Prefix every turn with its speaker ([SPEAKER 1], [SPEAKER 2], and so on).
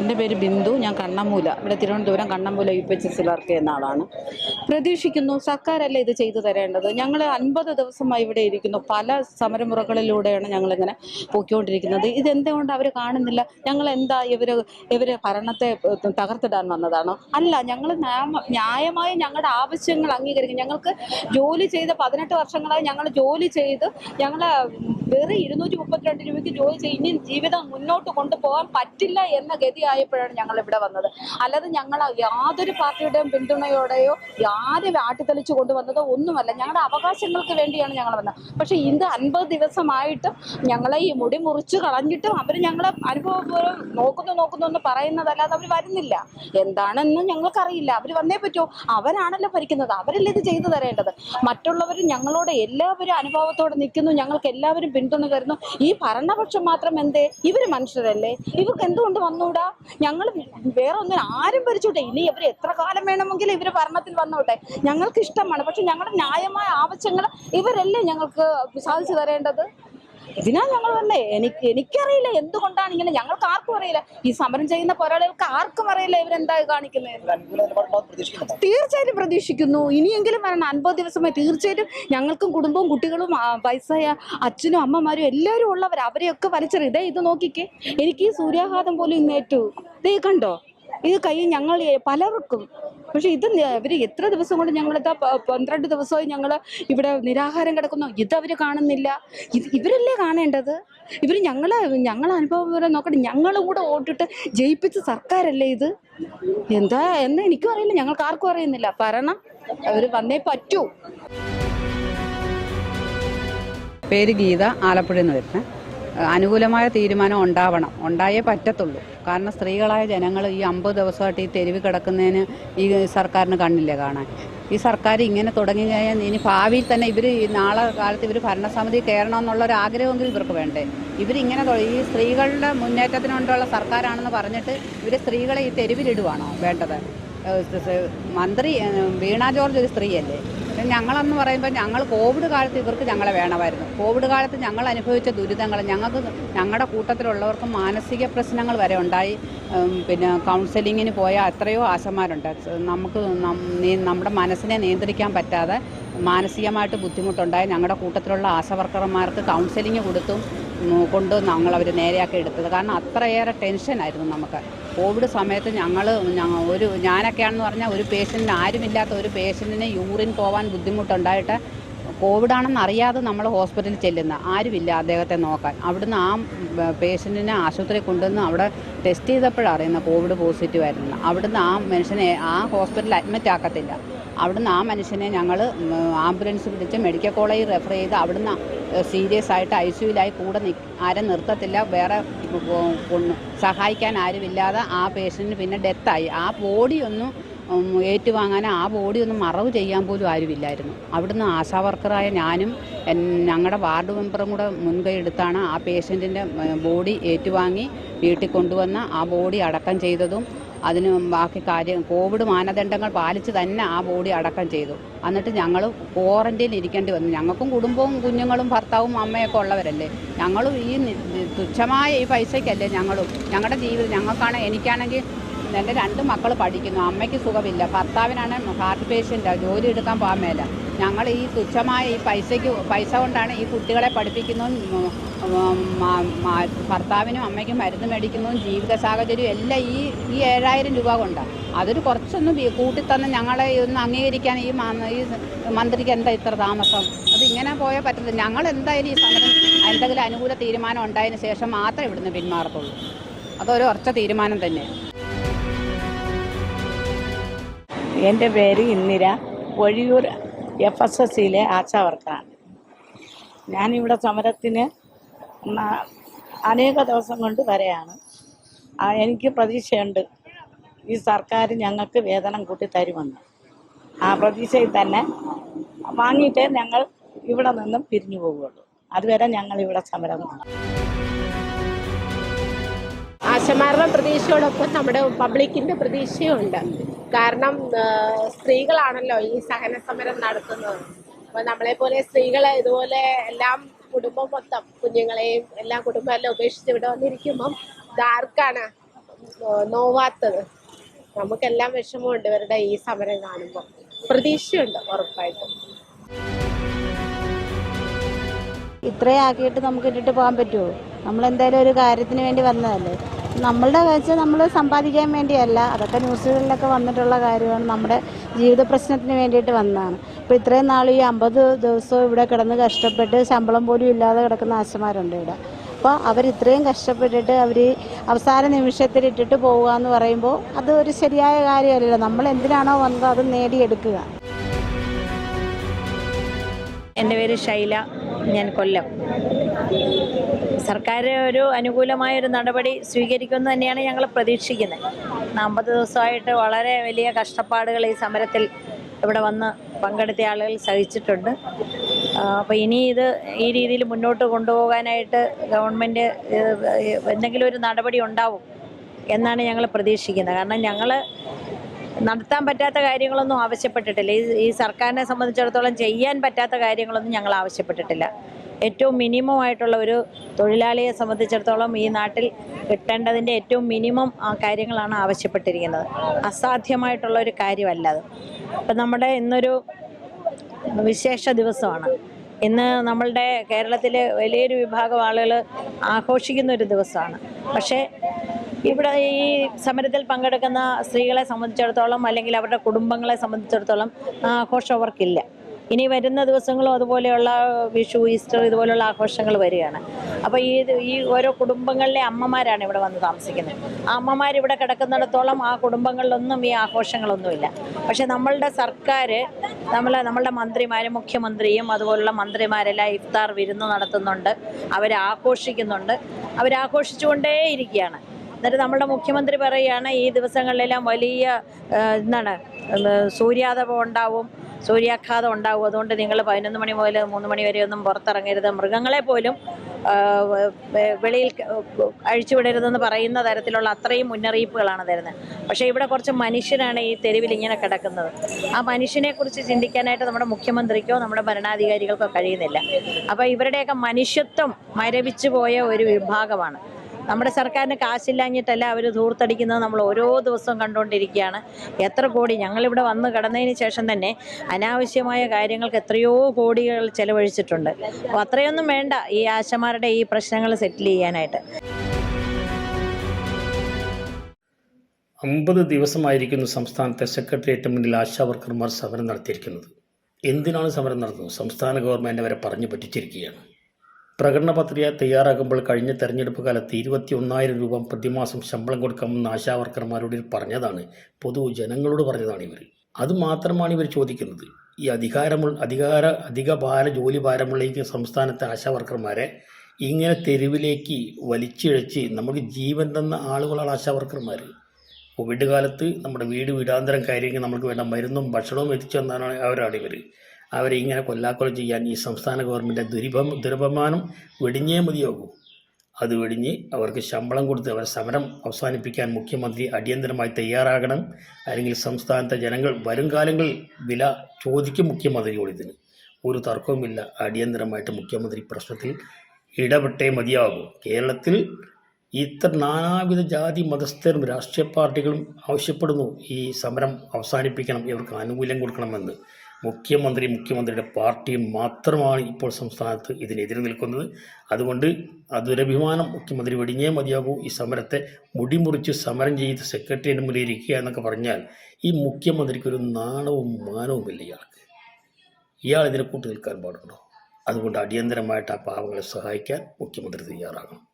[SPEAKER 1] എന്റെ പേര് ബിന്ദു ഞാൻ കണ്ണമ്മൂല ഇവിടെ Thiruvananthapuram Kannammoola U P H S work ചെയ്യുന്ന ആളാണ്. പ്രതീക്ഷിക്കുന്നു സർക്കാരല്ലേ ഇത് ചെയ്തു തരേണ്ടത്? ഞങ്ങൾ അൻപത് ദിവസമായി ഇവിടെ ഇരിക്കുന്നു. പല സമരമുറകളിലൂടെയാണ് ഞങ്ങളിങ്ങനെ പോയിക്കൊണ്ടിരിക്കുന്നത്. ഇതെന്തുകൊണ്ട് അവർ കാണുന്നില്ല? ഞങ്ങൾ എന്താ ഇവർ ഇവർ ഭരണത്തെ തകർത്തിടാൻ വന്നതാണോ? അല്ല ഞങ്ങൾ ന്യായമായ ഞങ്ങളുടെ ആവശ്യങ്ങൾ അംഗീകരിക്കും. ഞങ്ങൾക്ക് ജോലി ചെയ്ത് പതിനെട്ട് വർഷങ്ങളായി ഞങ്ങൾ ജോലി ചെയ്ത് ഞങ്ങൾ വെറും ഇരുന്നൂറ്റി മുപ്പത്തിരണ്ട് രൂപയ്ക്ക് ജോലി ചെയ്ത് ഇനി ജീവിതം മുന്നോട്ട് കൊണ്ടുപോകാൻ പറ്റില്ല എന്ന ഗതിയായപ്പോഴാണ് ഞങ്ങൾ ഇവിടെ വന്നത്. അല്ലാതെ ഞങ്ങൾ യാതൊരു പാർട്ടിയുടെയും പിന്തുണയോടെയോ ആരും ആട്ടിത്തെളിച്ചു കൊണ്ടുവന്നതോ ഒന്നുമല്ല. ഞങ്ങളുടെ അവകാശങ്ങൾക്ക് വേണ്ടിയാണ് ഞങ്ങൾ വന്നത്. പക്ഷെ ഇത് അൻപത് ദിവസമായിട്ടും ഞങ്ങളെ ഈ മുടി മുറിച്ച് കളഞ്ഞിട്ടും അവർ ഞങ്ങളെ അനുഭവപൂർവം നോക്കുന്നു നോക്കുന്നു എന്ന് പറയുന്നതല്ലാതെ അവർ വരുന്നില്ല. എന്താണെന്ന് ഞങ്ങൾക്കറിയില്ല. അവർ വന്നേ പറ്റൂ. അവരാണല്ലോ ഭരിക്കുന്നത്. അവരല്ലേ ഇത് ചെയ്തു തരേണ്ടത്. മറ്റുള്ളവർ ഞങ്ങളോട് എല്ലാവരും അനുഭവത്തോടെ നിൽക്കുന്നു. ഞങ്ങൾക്ക് എല്ലാവരും പിന്തുണ തരുന്നു. ഈ ഭരണപക്ഷം മാത്രം എന്തേ? ഇവർ മനുഷ്യരല്ലേ? ഇവർക്ക് എന്തുകൊണ്ട് വന്നൂടാ? ഞങ്ങൾ വേറെ ഒന്നും ആരും ഭരിച്ചോട്ടെ ഇനി ഇവർ എത്ര കാലം വേണമെങ്കിലും ഇവർ ഭരണത്തിൽ വന്നോട്ടെ. ഞങ്ങൾക്ക് ഇഷ്ടമാണ്. പക്ഷെ ഞങ്ങളുടെ ന്യായമായ ആവശ്യങ്ങൾ ഇവരല്ലേ ഞങ്ങൾക്ക് സാധിച്ചു തരേണ്ടത്? ഇതിനാ ഞങ്ങൾ വന്നേ. എനിക്ക് എനിക്കറിയില്ല എന്തുകൊണ്ടാണ് ഇങ്ങനെ ഞങ്ങൾക്ക് ആർക്കും അറിയില്ല. ഈ സമരം ചെയ്യുന്ന പോരാളികൾക്ക് ആർക്കും അറിയില്ല ഇവരെന്താ കാണിക്കുന്നത് തീർച്ചയായിട്ടും പ്രതീക്ഷിക്കുന്നു. ഇനിയെങ്കിലും വരണം. അൻപത് ദിവസമായി തീർച്ചയായിട്ടും ഞങ്ങൾക്കും കുടുംബവും കുട്ടികളും വയസ്സായ അച്ഛനും അമ്മമാരും എല്ലാവരും ഉള്ളവർ അവരെയൊക്കെ വലിച്ചെറിയും. ഇതേ ഇത് നോക്കിക്കേ. എനിക്ക് ഈ സൂര്യാഘാതം പോലും ഇന്നേറ്റു ഇതേ കണ്ടോ? ഇത് കൈ ഞങ്ങൾ പലർക്കും പക്ഷെ ഇത് ഇവർ എത്ര ദിവസം കൊണ്ട് ഞങ്ങളിതാ പന്ത്രണ്ട് ദിവസമായി ഞങ്ങൾ ഇവിടെ നിരാഹാരം കിടക്കുന്നു. ഇതവർ കാണുന്നില്ല. ഇത് ഇവരല്ലേ കാണേണ്ടത്? ഇവർ ഞങ്ങൾ ഞങ്ങൾ അനുഭവം വരെ നോക്കട്ടെ. ഞങ്ങളും കൂടെ വോട്ടിട്ട് ജയിപ്പിച്ച സർക്കാരല്ലേ ഇത്? എന്താ എന്ന് എനിക്കും അറിയില്ല. ഞങ്ങൾക്ക് ആർക്കും അറിയുന്നില്ല. ഭരണം അവർ വന്നേ പറ്റൂ.
[SPEAKER 2] പേര് ഗീത ആലപ്പുഴയിൽ നിന്ന് വരുന്നത് അനുകൂലമായ തീരുമാനം ഉണ്ടാവണം. ഉണ്ടായേ പറ്റത്തുള്ളൂ. കാരണം സ്ത്രീകളായ ജനങ്ങൾ ഈ അമ്പത് ദിവസമായിട്ട് ഈ തെരുവ് കിടക്കുന്നതിന് ഈ സർക്കാരിന് കണ്ണില്ല കാണാൻ. ഈ സർക്കാർ ഇങ്ങനെ തുടങ്ങി കഴിഞ്ഞാൽ ഇനി ഭാവിയിൽ തന്നെ ഇവർ നാളെ കാലത്ത് ഇവർ ഭരണസമിതി കയറണമെന്നുള്ളൊരു ആഗ്രഹമെങ്കിലും ഇവർക്ക് വേണ്ടേ. ഇവരിങ്ങനെ ഈ സ്ത്രീകളുടെ മുന്നേറ്റത്തിന് വേണ്ടിയുള്ള സർക്കാരാണെന്ന് പറഞ്ഞിട്ട് ഇവർ സ്ത്രീകളെ ഈ തെരുവിലിടുവാണോ വേണ്ടത്? മന്ത്രി വീണാ ജോർജ് ഒരു സ്ത്രീയല്ലേ? ഞങ്ങളെന്ന് പറയുമ്പോൾ ഞങ്ങൾ കോവിഡ് കാലത്ത് ഇവർക്ക് ഞങ്ങളെ വേണമായിരുന്നു. കോവിഡ് കാലത്ത് ഞങ്ങൾ അനുഭവിച്ച ദുരിതങ്ങൾ ഞങ്ങൾക്ക് ഞങ്ങളുടെ കൂട്ടത്തിലുള്ളവർക്ക് മാനസിക പ്രശ്നങ്ങൾ വരെ ഉണ്ടായി. പിന്നെ കൗൺസിലിങ്ങിന് പോയ എത്രയോ ആശമാരുണ്ട്. നമുക്ക് നമ്മുടെ മനസ്സിനെ നിയന്ത്രിക്കാൻ പറ്റാതെ മാനസികമായിട്ട് ബുദ്ധിമുട്ടുണ്ടായി. ഞങ്ങളുടെ കൂട്ടത്തിലുള്ള ആശവർക്കർമാർക്ക് കൗൺസിലിംഗ് കൊടുത്തും കൊണ്ടും അവർ നേരെയാക്കി എടുത്തത്. കാരണം അത്രയേറെ ടെൻഷനായിരുന്നു നമുക്ക്. കോവിഡ് സമയത്ത് ഞങ്ങൾ ഒരു ഞാനൊക്കെയാണെന്ന് പറഞ്ഞാൽ ഒരു പേഷ്യന്റിന് ആരുമില്ലാത്ത ഒരു പേഷ്യന്റിന് യൂറിൻ പോകാൻ ബുദ്ധിമുട്ടുണ്ടായിട്ട് കോവിഡാണെന്ന് അറിയാതെ നമ്മൾ ഹോസ്പിറ്റലിൽ ചെല്ലുന്ന. ആരുമില്ല അദ്ദേഹത്തെ നോക്കാൻ. അവിടുന്ന് ആ പേഷ്യന്റിനെ ആശുപത്രിയിൽ കൊണ്ടുവന്ന് അവിടെ ടെസ്റ്റ് ചെയ്തപ്പോഴാണ് അറിയുന്നത് കോവിഡ് പോസിറ്റീവ് ആയിരുന്നു. അവിടുന്ന് ആ മനുഷ്യനെ ആ ഹോസ്പിറ്റലിൽ അഡ്മിറ്റ് ആക്കത്തില്ല. അവിടുന്ന് ആ മനുഷ്യനെ ഞങ്ങൾ ആംബുലൻസ് പിടിച്ച് മെഡിക്കൽ കോളേജിൽ റെഫർ ചെയ്ത് അവിടുന്ന് സീരിയസ് ആയിട്ട് ഐ സിയുലായി കൂടെ നി ആരും നിർത്തത്തില്ല. വേറെ സഹായിക്കാൻ ആരുമില്ലാതെ ആ പേഷ്യന്റിന് പിന്നെ ഡെത്തായി ആ ബോഡി ഒന്നും ഏറ്റുവാങ്ങാൻ ആ ബോഡി ഒന്നും മറവ് ചെയ്യാൻ പോലും ആരുമില്ലായിരുന്നു. അവിടുന്ന് ആശാ വർക്കറായ ഞാനും ഞങ്ങളുടെ വാർഡ് മെമ്പറും കൂടെ മുൻകൈ എടുത്താണ് ആ പേഷ്യന്റിന്റെ ബോഡി ഏറ്റുവാങ്ങി വീട്ടിൽ കൊണ്ടുവന്ന് ആ ബോഡി അടക്കം ചെയ്തതും അതിന് ബാക്കി കാര്യം കോവിഡ് മാനദണ്ഡങ്ങൾ പാലിച്ച് തന്നെ ആ ബോഡി അടക്കം ചെയ്തു. എന്നിട്ട് ഞങ്ങൾ ക്വാറന്റൈനിൽ ഇരിക്കേണ്ടി വന്നു. ഞങ്ങൾക്കും കുടുംബവും കുഞ്ഞുങ്ങളും ഭർത്താവും അമ്മയൊക്കെ ഉള്ളവരല്ലേ? ഞങ്ങളും ഈ തുച്ഛമായ ഈ പൈസയ്ക്കല്ലേ ഞങ്ങളും? ഞങ്ങളുടെ ജീവിതം ഞങ്ങൾക്കാണെങ്കിൽ എനിക്കാണെങ്കിൽ എന്റെ രണ്ട് മക്കൾ പഠിക്കുന്നു. അമ്മയ്ക്ക് സുഖമില്ല. ഭർത്താവിനാണ് ഹാർട്ട് പേഷ്യന്റാണ് ജോലി എടുക്കാൻ പോകാൻ മേല. ഞങ്ങൾ ഈ തുച്ഛമായ ഈ പൈസയ്ക്ക് പൈസ കൊണ്ടാണ് ഈ കുട്ടികളെ പഠിപ്പിക്കുന്നതും ഭർത്താവിനും അമ്മയ്ക്കും മരുന്ന് മേടിക്കുന്നതും ജീവിത സാഹചര്യവും എല്ലാം ഈ ഈ ഏഴായിരം രൂപ കൊണ്ടാണ് അതൊരു കുറച്ചൊന്നും കൂട്ടിത്തന്ന് ഞങ്ങളെ ഒന്ന് അംഗീകരിക്കാൻ ഈ ഈ മന്ത്രിക്ക് എന്താ ഇത്ര താമസം? അത് ഇങ്ങനെ പോയാൽ പറ്റത്തില്ല. ഞങ്ങൾ എന്തായാലും ഈ സമരം എന്തെങ്കിലും അനുകൂല തീരുമാനം ഉണ്ടായതിന് ശേഷം മാത്രമേ ഇവിടുന്ന് പിന്മാറത്തുള്ളൂ. അതൊരു ഉറച്ച തീരുമാനം തന്നെയാണ്.
[SPEAKER 3] എന്റെ പേര് Indira. Ozhiyur F S S സിയിലെ ആശാ വർക്കറാണ് ഞാനിവിടെ സമരത്തിന് അനേക ദിവസം കൊണ്ട് വരെയാണ്. എനിക്ക് പ്രതീക്ഷയുണ്ട് ഈ സർക്കാർ ഞങ്ങൾക്ക് വേതനം കൂട്ടി തരുമെന്ന്. ആ പ്രതീക്ഷയിൽ തന്നെ വാങ്ങിയിട്ടേ ഞങ്ങൾ ഇവിടെ നിന്നും പിരിഞ്ഞു പോവുകയുള്ളൂ. അതുവരെ ഞങ്ങൾ ഇവിടെ സമരം നടത്തും.
[SPEAKER 4] ആശമാരുടെ പ്രതീക്ഷയോടൊപ്പം നമ്മുടെ പബ്ലിക്കിന്റെ പ്രതീക്ഷയുണ്ട്. കാരണം സ്ത്രീകളാണല്ലോ ഈ സഹന സമരം നടത്തുന്നത്. അപ്പൊ നമ്മളെ പോലെ സ്ത്രീകളെ ഇതുപോലെ എല്ലാം കുടുംബം മൊത്തം കുഞ്ഞുങ്ങളെയും എല്ലാ കുടുംബം എല്ലാം ഉപേക്ഷിച്ച് ഇവിടെ വന്നിരിക്കുമ്പം ഇതാർക്കാണ് നോവാത്തത്? നമുക്കെല്ലാം വിഷമമുണ്ട് ഇവരുടെ ഈ സമരം കാണുമ്പോൾ പ്രതീക്ഷയുണ്ട് ഉറപ്പായിട്ടും.
[SPEAKER 5] ഇത്രയും ആക്കിയിട്ട് നമുക്ക് ഇട്ടിട്ട് പോകാൻ പറ്റുമോ? നമ്മളെന്തായാലും ഒരു കാര്യത്തിന് വേണ്ടി വന്നതല്ലേ? നമ്മളുടെ വെച്ച് നമ്മൾ സമ്പാദിക്കാൻ വേണ്ടിയല്ല. അതൊക്കെ ന്യൂസുകളിലൊക്കെ വന്നിട്ടുള്ള കാര്യമാണ്. നമ്മുടെ ജീവിത പ്രശ്നത്തിന് വേണ്ടിയിട്ട് വന്നതാണ്. ഇപ്പോൾ ഇത്രയും നാൾ ഈ അമ്പത് ദിവസവും ഇവിടെ കിടന്ന് കഷ്ടപ്പെട്ട് ശമ്പളം പോലും ഇല്ലാതെ കിടക്കുന്ന ആശമാരുണ്ട് ഇവിടെ. അപ്പോൾ അവർ ഇത്രയും കഷ്ടപ്പെട്ടിട്ട് അവർ അവസാന നിമിഷത്തിൽ ഇട്ടിട്ട് പോവുക എന്ന് പറയുമ്പോൾ അത് ഒരു ശരിയായ കാര്യമല്ലല്ലോ. നമ്മൾ എന്തിനാണോ വന്നത് അത് നേടിയെടുക്കുക.
[SPEAKER 6] എന്റെ പേര് ശൈല. ഞാൻ കൊല്ലം. സർക്കാർ ഒരു അനുകൂലമായ ഒരു നടപടി സ്വീകരിക്കുമെന്ന് തന്നെയാണ് ഞങ്ങൾ പ്രതീക്ഷിക്കുന്നത്. അമ്പത് ദിവസമായിട്ട് വളരെ വലിയ കഷ്ടപ്പാടുകൾ ഈ സമരത്തിൽ ഇവിടെ വന്ന് പങ്കെടുത്ത ആളുകൾ സഹിച്ചിട്ടുണ്ട്. അപ്പോൾ ഇനി ഇത് ഈ രീതിയിൽ മുന്നോട്ട് കൊണ്ടുപോകാനായിട്ട് ഗവൺമെന്റ് എന്തെങ്കിലും ഒരു നടപടി ഉണ്ടാവും എന്നാണ് ഞങ്ങൾ പ്രതീക്ഷിക്കുന്നത്. കാരണം ഞങ്ങൾ നടത്താൻ പറ്റാത്ത കാര്യങ്ങളൊന്നും ആവശ്യപ്പെട്ടിട്ടില്ല. ഈ ഈ സർക്കാരിനെ സംബന്ധിച്ചിടത്തോളം ചെയ്യാൻ പറ്റാത്ത കാര്യങ്ങളൊന്നും ഞങ്ങൾ ആവശ്യപ്പെട്ടിട്ടില്ല. ഏറ്റവും മിനിമം ആയിട്ടുള്ള ഒരു തൊഴിലാളിയെ സംബന്ധിച്ചിടത്തോളം ഈ നാട്ടിൽ കിട്ടേണ്ടതിന്റെ ഏറ്റവും മിനിമം കാര്യങ്ങളാണ് ആവശ്യപ്പെട്ടിരിക്കുന്നത്. അസാധ്യമായിട്ടുള്ള ഒരു കാര്യമല്ല അത്. ഇപ്പം നമ്മുടെ ഇന്നൊരു വിശേഷ ദിവസമാണ്. ഇന്ന് നമ്മളുടെ കേരളത്തിലെ വലിയൊരു വിഭാഗം ആളുകൾ ആഘോഷിക്കുന്ന ഒരു ദിവസമാണ്. പക്ഷേ ഇവിടെ ഈ സമരത്തിൽ പങ്കെടുക്കുന്ന സ്ത്രീകളെ സംബന്ധിച്ചിടത്തോളം അല്ലെങ്കിൽ അവരുടെ കുടുംബങ്ങളെ സംബന്ധിച്ചിടത്തോളം ആഘോഷം അവർക്കില്ല. ഇനി വരുന്ന ദിവസങ്ങളും അതുപോലെയുള്ള വിഷു ഈസ്റ്റർ ഇതുപോലെയുള്ള ആഘോഷങ്ങൾ വരികയാണ്. അപ്പോൾ ഈ ഈ ഓരോ കുടുംബങ്ങളിലെ അമ്മമാരാണ് ഇവിടെ വന്ന് താമസിക്കുന്നത്. ആ അമ്മമാർ ഇവിടെ കിടക്കുന്നിടത്തോളം ആ കുടുംബങ്ങളിലൊന്നും ഈ ആഘോഷങ്ങളൊന്നുമില്ല. പക്ഷെ നമ്മളുടെ സർക്കാർ നമ്മൾ നമ്മളുടെ മന്ത്രിമാരും മുഖ്യമന്ത്രിയും അതുപോലുള്ള മന്ത്രിമാരെല്ലാം ഇഫ്താർ വിരുന്ന് നടത്തുന്നുണ്ട്. അവരാഘോഷിക്കുന്നുണ്ട് അവരാഘോഷിച്ചുകൊണ്ടേയിരിക്കുകയാണ് എന്നിട്ട് നമ്മുടെ മുഖ്യമന്ത്രി പറയുകയാണ് ഈ ദിവസങ്ങളിലെല്ലാം വലിയ എന്താണ് സൂര്യാതപം ഉണ്ടാവും സൂര്യാഘാതം ഉണ്ടാവും. അതുകൊണ്ട് നിങ്ങൾ പതിനൊന്ന് മണി മുതൽ മൂന്ന് മണി വരെ ഒന്നും പുറത്തിറങ്ങരുത്. മൃഗങ്ങളെ പോലും വെളിയിൽ അഴിച്ചുവിടരുതെന്ന് പറയുന്ന തരത്തിലുള്ള അത്രയും മുന്നറിയിപ്പുകളാണ് തരുന്നത്. പക്ഷേ ഇവിടെ കുറച്ച് മനുഷ്യരാണ് ഈ തെരുവിൽ ഇങ്ങനെ കിടക്കുന്നത്. ആ മനുഷ്യനെക്കുറിച്ച് ചിന്തിക്കാനായിട്ട് നമ്മുടെ മുഖ്യമന്ത്രിക്കോ നമ്മുടെ ഭരണാധികാരികൾക്കോ കഴിയുന്നില്ല. അപ്പോൾ ഇവരുടെയൊക്കെ മനുഷ്യത്വം മരവിച്ചു പോയ ഒരു വിഭാഗമാണ്. നമ്മുടെ സർക്കാരിന് കാശില്ലാഞ്ഞിട്ടല്ല അവർ ധൂർത്തടിക്കുന്നത്. നമ്മൾ ഓരോ ദിവസവും കണ്ടുകൊണ്ടിരിക്കുകയാണ്. എത്ര കോടി ഞങ്ങളിവിടെ വന്ന് കിടന്നതിന് ശേഷം തന്നെ അനാവശ്യമായ കാര്യങ്ങൾക്ക് എത്രയോ കോടികൾ ചെലവഴിച്ചിട്ടുണ്ട്. അപ്പോൾ അത്രയൊന്നും വേണ്ട ഈ ആശമാരുടെ ഈ പ്രശ്നങ്ങൾ സെറ്റിൽ ചെയ്യാനായിട്ട്.
[SPEAKER 7] അമ്പത് ദിവസമായിരിക്കുന്നു സംസ്ഥാനത്തെ സെക്രട്ടേറിയറ്റ് മുന്നിൽ ആശാവർക്കർമാർ സമരം നടത്തിയിരിക്കുന്നത്. എന്തിനാണ് സമരം നടത്തുന്നത് സംസ്ഥാന ഗവൺമെന്റ് അവരെ പറഞ്ഞു പറ്റിച്ചിരിക്കുകയാണ്. പ്രകടന പത്രിക തയ്യാറാക്കുമ്പോൾ കഴിഞ്ഞ തെരഞ്ഞെടുപ്പ് കാലത്ത് ഇരുപത്തി ഒന്നായിരം രൂപ പ്രതിമാസം ശമ്പളം കൊടുക്കാമെന്ന് ആശാവർക്കർമാരോട് പറഞ്ഞതാണ്. പൊതു ജനങ്ങളോട് പറഞ്ഞതാണ് ഇവർ. അത് മാത്രമാണ് ഇവർ ചോദിക്കുന്നത്. ഈ അധികാരമുള്ള അധികാര അധിക ഭാര ജോലി ഭാരമുള്ള ഈ സംസ്ഥാനത്തെ ആശാവർക്കർമാരെ ഇങ്ങനെ തെരുവിലേക്ക് വലിച്ചിഴച്ച് നമുക്ക് ജീവൻ തന്ന ആളുകളാണ് ആശാവർക്കർമാർ കോവിഡ് കാലത്ത് നമ്മുടെ വീട് വീടാന്തരം കയറിയെങ്കിൽ നമുക്ക് വേണ്ട മരുന്നും ഭക്ഷണവും എത്തിച്ചു തന്നാണ് അവരാണ് ഇവർ അവരെ ഇങ്ങനെ കൊല്ലാക്കൊല ചെയ്യാൻ ഈ സംസ്ഥാന ഗവൺമെന്റ് ദുരിപം ദുരപമാനം വെടിഞ്ഞേ മതിയാകും. അത് വെടിഞ്ഞ് അവർക്ക് ശമ്പളം കൊടുത്ത് അവർ സമരം അവസാനിപ്പിക്കാൻ മുഖ്യമന്ത്രി അടിയന്തരമായി തയ്യാറാകണം. അല്ലെങ്കിൽ സംസ്ഥാനത്തെ ജനങ്ങൾ വരും കാലങ്ങളിൽ വില ചോദിക്കും മുഖ്യമന്ത്രിയോട് ഇതിന്. ഒരു തർക്കവുമില്ല. അടിയന്തരമായിട്ട് മുഖ്യമന്ത്രി പ്രശ്നത്തിൽ ഇടപെട്ടേ മതിയാകും. കേരളത്തിൽ ഇത്ര നാനാവിധ ജാതി മതസ്ഥരും രാഷ്ട്രീയ പാർട്ടികളും ആവശ്യപ്പെടുന്നു ഈ സമരം അവസാനിപ്പിക്കണം. ഇവർക്ക് ആനുകൂല്യം കൊടുക്കണമെന്ന്. മുഖ്യമന്ത്രി മുഖ്യമന്ത്രിയുടെ പാർട്ടിയും മാത്രമാണ് ഇപ്പോൾ സംസ്ഥാനത്ത് ഇതിനെതിരെ നിൽക്കുന്നത്. അതുകൊണ്ട് അതൊരഭിമാനം മുഖ്യമന്ത്രി വെടിഞ്ഞേ മതിയാകൂ. ഈ സമരത്തെ മുടിമുറിച്ച് സമരം ചെയ്ത് സെക്രട്ടറിയുടെ മുന്നിൽ ഇരിക്കുക എന്നൊക്കെ പറഞ്ഞാൽ ഈ മുഖ്യമന്ത്രിക്ക് ഒരു നാണവും മാനവുമില്ല ഇയാൾക്ക്. ഇയാൾ ഇതിനെ കൂട്ടി നിൽക്കാൻ പാടുണ്ടോ? അതുകൊണ്ട് അടിയന്തരമായിട്ട് ആ പാവങ്ങളെ സഹായിക്കാൻ മുഖ്യമന്ത്രി തയ്യാറാകണം.